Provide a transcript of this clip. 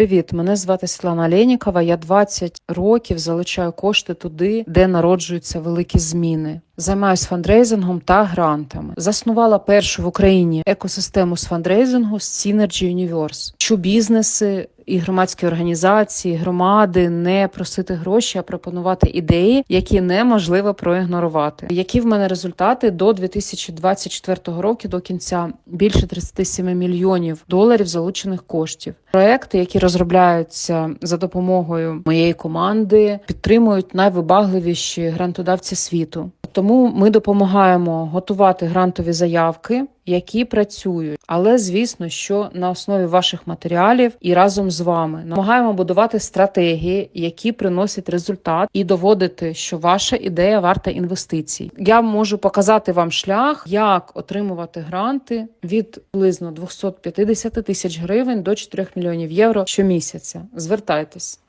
Привіт, мене звати Світлана Ленікова. Я 20 років залучаю кошти туди, де народжуються великі зміни. Займаюсь фандрейзингом та грантами. Заснувала першу в Україні екосистему з фандрейзингу з Synergy Universe. Вчу бізнеси і громадські організації, громади не просити гроші, а пропонувати ідеї, які неможливо проігнорувати. Які в мене результати до 2024 року до кінця більше 37 мільйонів доларів залучених коштів. Проекти, які розробляються за допомогою моєї команди, підтримують найвибагливіші грантодавці світу. Тому ми допомагаємо готувати грантові заявки, які працюють. Але звісно, що на основі ваших матеріалів і разом з вами намагаємо будувати стратегії, які приносять результат, і доводити, що ваша ідея варта інвестицій. Я можу показати вам шлях, як отримувати гранти від приблизно 250 тисяч гривень до 4 мільйонів євро щомісяця. Звертайтесь.